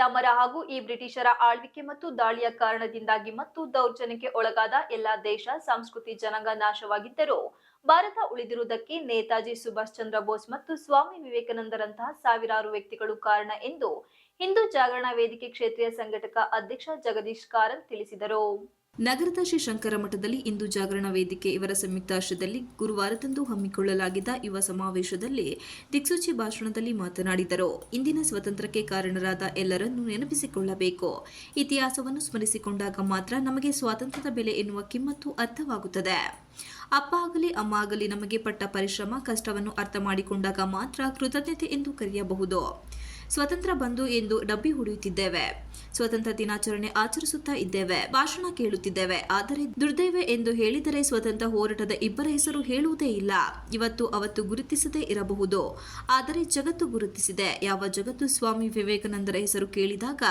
ಇಸ್ಲಾಮರ ಹಾಗೂ ಈ ಬ್ರಿಟಿಷರ ಆಳ್ವಿಕೆ ಮತ್ತು ದಾಳಿಯ ಕಾರಣದಿಂದಾಗಿ ಮತ್ತು ದೌರ್ಜನ್ಯಕ್ಕೆ ಒಳಗಾದ ಎಲ್ಲಾ ದೇಶ, ಸಂಸ್ಕೃತಿ, ಜನಾಂಗ ನಾಶವಾಗಿದ್ದರೂ ಭಾರತ ಉಳಿದಿರುವುದಕ್ಕೆ ನೇತಾಜಿ ಸುಭಾಷ್ ಚಂದ್ರ ಬೋಸ್ ಮತ್ತು ಸ್ವಾಮಿ ವಿವೇಕಾನಂದರಂತಹ ಸಾವಿರಾರು ವ್ಯಕ್ತಿಗಳು ಕಾರಣ ಎಂದು ಹಿಂದೂ ಜಾಗರಣ ವೇದಿಕೆ ಕ್ಷೇತ್ರೀಯ ಸಂಘಟಕ ಅಧ್ಯಕ್ಷ ಜಗದೀಶ್ ಕಾರಂತ್ ತಿಳಿಸಿದರು. ನಗರದ ಶ್ರೀ ಶಂಕರ ಮಠದಲ್ಲಿ ಇಂದು ಜಾಗರಣ ವೇದಿಕೆ ಇವರ ಸಂಯುಕ್ತಾಶ್ರಯದಲ್ಲಿ ಗುರುವಾರದಂದು ಹಮ್ಮಿಕೊಳ್ಳಲಾಗಿದ್ದ ಯುವ ಸಮಾವೇಶದಲ್ಲಿ ದಿಕ್ಸೂಚಿ ಭಾಷಣದಲ್ಲಿ ಮಾತನಾಡಿದರು. ಇಂದಿನ ಸ್ವತಂತ್ರಕ್ಕೆ ಕಾರಣರಾದ ಎಲ್ಲರನ್ನೂ ನೆನಪಿಸಿಕೊಳ್ಳಬೇಕು. ಇತಿಹಾಸವನ್ನು ಸ್ಮರಿಸಿಕೊಂಡಾಗ ಮಾತ್ರ ನಮಗೆ ಸ್ವಾತಂತ್ರ್ಯದ ಬೆಲೆ ಎನ್ನುವ ಕಿಮ್ಮತ್ತು ಅರ್ಥವಾಗುತ್ತದೆ. ಅಪ್ಪ ಆಗಲಿ, ಅಮ್ಮ ಆಗಲಿ ನಮಗೆ ಪಟ್ಟ ಪರಿಶ್ರಮ, ಕಷ್ಟವನ್ನು ಅರ್ಥ ಮಾಡಿಕೊಂಡಾಗ ಮಾತ್ರ ಕೃತಜ್ಞತೆ ಎಂದು ಕರೆಯಬಹುದು. ಸ್ವತಂತ್ರ ಬಂದು ಎಂದು ಡಬ್ಬಿ ಹೊಡೆಯುತ್ತಿದ್ದೇವೆ. ಸ್ವತಂತ್ರ ದಿನಾಚರಣೆ ಆಚರಿಸುತ್ತಾ ಇದ್ದೇವೆ. ಭಾಷಣ ಕೇಳುತ್ತಿದ್ದೇವೆ. ಆದರೆ ದುರ್ದೈವ ಎಂದು ಹೇಳಿದರೆ ಸ್ವತಂತ್ರ ಹೋರಾಟದ ಇಬ್ಬರ ಹೆಸರು ಹೇಳುವುದೇ ಇಲ್ಲ. ಇವತ್ತು ಅವತ್ತು ಗುರುತಿಸದೇ ಇರಬಹುದು. ಆದರೆ ಜಗತ್ತು ಗುರುತಿಸಿದೆ. ಯಾವ ಜಗತ್ತು ಸ್ವಾಮಿ ವಿವೇಕಾನಂದರ ಹೆಸರು ಕೇಳಿದಾಗ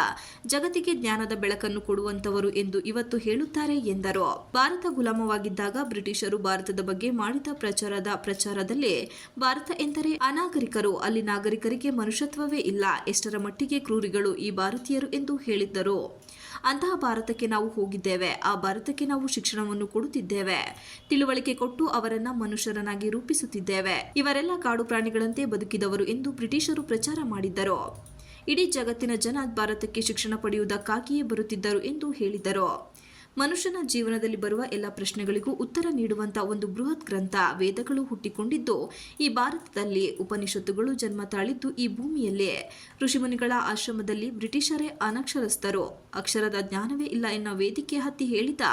ಜಗತ್ತಿಗೆ ಜ್ಞಾನದ ಬೆಳಕನ್ನು ಕೊಡುವಂತವರು ಎಂದು ಇವತ್ತು ಹೇಳುತ್ತಾರೆ ಎಂದರು. ಭಾರತ ಗುಲಾಮವಾಗಿದ್ದಾಗ ಬ್ರಿಟಿಷರು ಭಾರತದ ಬಗ್ಗೆ ಮಾಡಿದ ಪ್ರಚಾರದ ಪ್ರಚಾರದಲ್ಲಿ ಭಾರತ ಎಂದರೆ ಅನಾಗರಿಕರು. ಅಲ್ಲಿ ನಾಗರಿಕರಿಗೆ ಮನುಷ್ಯತ್ವವೇ ಇಲ್ಲ. ಎಷ್ಟರ ಮಟ್ಟಿಗೆ ಕ್ರೂರಿಗಳು ಈ ಭಾರತೀಯರು ಎಂದು ಹೇಳಿದ್ದರು. ಅಂತಹ ಭಾರತಕ್ಕೆ ನಾವು ಹೋಗಿದ್ದೇವೆ. ಆ ಭಾರತಕ್ಕೆ ನಾವು ಶಿಕ್ಷಣವನ್ನು ಕೊಡುತ್ತಿದ್ದೇವೆ. ತಿಳುವಳಿಕೆ ಕೊಟ್ಟು ಅವರನ್ನ ಮನುಷ್ಯರನ್ನಾಗಿ ರೂಪಿಸುತ್ತಿದ್ದೇವೆ. ಇವರೆಲ್ಲ ಕಾಡು ಪ್ರಾಣಿಗಳಂತೆ ಬದುಕಿದವರು ಎಂದು ಬ್ರಿಟಿಷರು ಪ್ರಚಾರ ಮಾಡಿದ್ದರು. ಇಡೀ ಜಗತ್ತಿನ ಜನ ಭಾರತಕ್ಕೆ ಶಿಕ್ಷಣ ಪಡೆಯುವುದಕ್ಕಾಗಿಯೇ ಬರುತ್ತಿದ್ದರು ಎಂದು ಹೇಳಿದರು. ಮನುಷ್ಯನ ಜೀವನದಲ್ಲಿ ಬರುವ ಎಲ್ಲ ಪ್ರಶ್ನೆಗಳಿಗೂ ಉತ್ತರ ನೀಡುವಂತ ಒಂದು ಬೃಹತ್ ಗ್ರಂಥ ವೇದಗಳು ಹುಟ್ಟಿಕೊಂಡಿದ್ದು, ಈ ಭಾರತದಲ್ಲಿ ಉಪನಿಷತ್ತುಗಳು ಜನ್ಮ ತಾಳಿದ್ದು ಈ ಭೂಮಿಯಲ್ಲೇ. ಋಷಿಮುನಿಗಳ ಆಶ್ರಮದಲ್ಲಿ ಬ್ರಿಟಿಷರೇ ಅನಕ್ಷರಸ್ಥರು. ಅಕ್ಷರದ ಜ್ಞಾನವೇ ಇಲ್ಲ ಎನ್ನುವ ವೇದಿಕೆ ಹತ್ತಿ ಹೇಳಿದ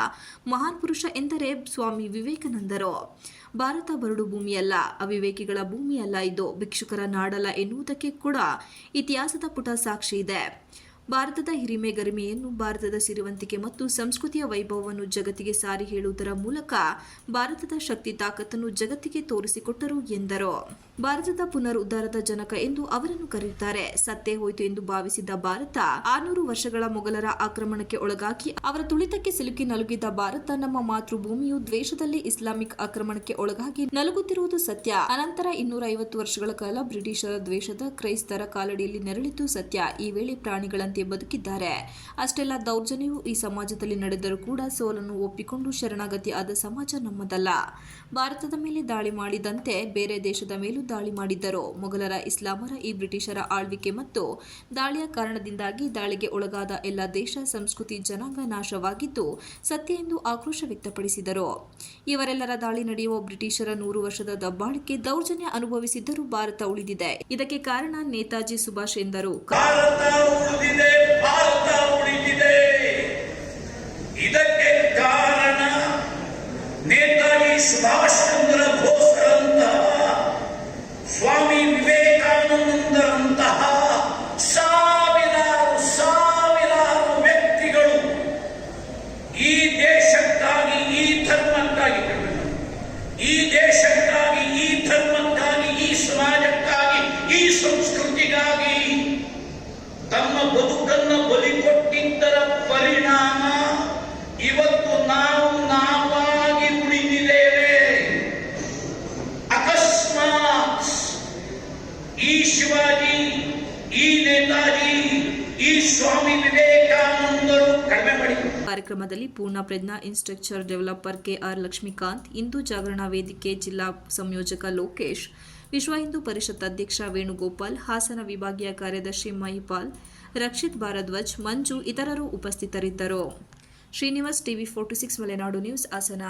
ಮಹಾನ್ ಪುರುಷ ಎಂದರೆ ಸ್ವಾಮಿ ವಿವೇಕಾನಂದರು. ಭಾರತ ಬರಡು ಭೂಮಿಯಲ್ಲ, ಅವಿವೇಕಿಗಳ ಭೂಮಿಯಲ್ಲ ಇದು. ಭಿಕ್ಷುಕರ ನಾಡಲ್ಲ ಎನ್ನುವುದಕ್ಕೆ ಕೂಡ ಇತಿಹಾಸದ ಪುಟ ಸಾಕ್ಷಿ ಇದೆ. ಭಾರತದ ಹಿರಿಮೆ ಗರಿಮೆಯನ್ನು ಭಾರತದ ಸಿರಿವಂತಿಕೆ ಮತ್ತು ಸಂಸ್ಕೃತಿಯ ವೈಭವವನ್ನು ಜಗತ್ತಿಗೆ ಸಾರಿ ಹೇಳುವುದರ ಮೂಲಕ ಭಾರತದ ಶಕ್ತಿ ತಾಕತ್ತನ್ನು ಜಗತ್ತಿಗೆ ತೋರಿಸಿಕೊಟ್ಟರು ಎಂದರು. ಭಾರತದ ಪುನರ್ ಉದ್ಧಾರದ ಜನಕ ಎಂದು ಅವರನ್ನು ಕರೆಯುತ್ತಾರೆ. ಸತ್ತೇ ಹೋಯಿತು ಎಂದು ಭಾವಿಸಿದ್ದ ಭಾರತ ಆರ್ನೂರು ವರ್ಷಗಳ ಮೊಘಲರ ಆಕ್ರಮಣಕ್ಕೆ ಒಳಗಾಗಿ ಅವರ ತುಳಿತಕ್ಕೆ ಸಿಲುಕಿ ನಲುಗಿದ್ದ ಭಾರತ ನಮ್ಮ ಮಾತೃಭೂಮಿಯು ದ್ವೇಷದಲ್ಲಿ ಇಸ್ಲಾಮಿಕ್ ಆಕ್ರಮಣಕ್ಕೆ ಒಳಗಾಗಿ ನಲುಗುತ್ತಿರುವುದು ಸತ್ಯ. ಅನಂತರ ಇನ್ನೂರ ಐವತ್ತು ವರ್ಷಗಳ ಕಾಲ ಬ್ರಿಟಿಷರ ದ್ವೇಷದ ಕ್ರೈಸ್ತರ ಕಾಲಡಿಯಲ್ಲಿ ನೆರಳಿದ್ದು ಸತ್ಯ. ಈ ವೇಳೆ ಪ್ರಾಣಿಗಳಂತೆ ಬದುಕಿದ್ದಾರೆ. ಅಷ್ಟೆಲ್ಲ ದೌರ್ಜನ್ಯವು ಈ ಸಮಾಜದಲ್ಲಿ ನಡೆದರೂ ಕೂಡ ಸೋಲನ್ನು ಒಪ್ಪಿಕೊಂಡು ಶರಣಾಗತಿ ಆದ ಸಮಾಜ ನಮ್ಮದಲ್ಲ. ಭಾರತದ ಮೇಲೆ ದಾಳಿ ಮಾಡಿದಂತೆ ಬೇರೆ ದೇಶದ ಮೇಲೂ ದಾಳಿ ಮಾಡಿದ್ದರು. ಮೊಘಲರ, ಇಸ್ಲಾಮರ, ಈ ಬ್ರಿಟಿಷರ ಆಳ್ವಿಕೆ ಮತ್ತು ದಾಳಿಯ ಕಾರಣದಿಂದಾಗಿ ದಾಳಿಗೆ ಒಳಗಾದ ಎಲ್ಲ ದೇಶ, ಸಂಸ್ಕೃತಿ, ಜನಾಂಗ ನಾಶವಾಗಿದ್ದು ಸತ್ಯ ಎಂದು ಆಕ್ರೋಶ ವ್ಯಕ್ತಪಡಿಸಿದರು. ಇವರೆಲ್ಲರ ದಾಳಿ ನಡೆಯುವ ಬ್ರಿಟಿಷರ ನೂರು ವರ್ಷದ ದಬ್ಬಾಳಿಕೆ ದೌರ್ಜನ್ಯ ಅನುಭವಿಸಿದ್ದರೂ ಭಾರತ ಉಳಿದಿದೆ. ಇದಕ್ಕೆ ಕಾರಣ ನೇತಾಜಿ ಸುಭಾಷ್ ಎಂದರು. ಭಾರತ ಬದುಕನ್ನು ಬಲಿ ಕೊಟ್ಟಿದ್ದರ ಪರಿಣಾಮ ಇವತ್ತು ನಾವು ನಾವಾಗಿ ಉಳಿದಿದ್ದೇವೆ. ಅಕಸ್ಮಾತ್ ಈ ಶಿವಾಜಿ, ಈ ನೇತಾಜಿ, ಈ ಸ್ವಾಮಿ ವಿವೇಕಾನಂದರು ಕಡಿಮೆ ಮಾಡಿ. ಕಾರ್ಯಕ್ರಮದಲ್ಲಿ Poorna Prajna infrastructure developer KR Lakshmikanth, Hindu Jagarana Vedike ಜಿಲ್ಲಾ ಸಂಯೋಜಕ ಲೋಕೇಶ್, ವಿಶ್ವ ಹಿಂದೂ ಪರಿಷತ್ ಅಧ್ಯಕ್ಷ ವೇಣುಗೋಪಾಲ್, ಹಾಸನ ವಿಭಾಗೀಯ ಕಾರ್ಯದರ್ಶಿ ಮಹಿಪಾಲ್ ರಕ್ಷಿತ್ ಭಾರದ್ವಾಜ್ ಮಂಜು ಇತರರು ಉಪಸ್ಥಿತರಿದ್ದರು. Srinivas TV forty six Malenadu news Hassan.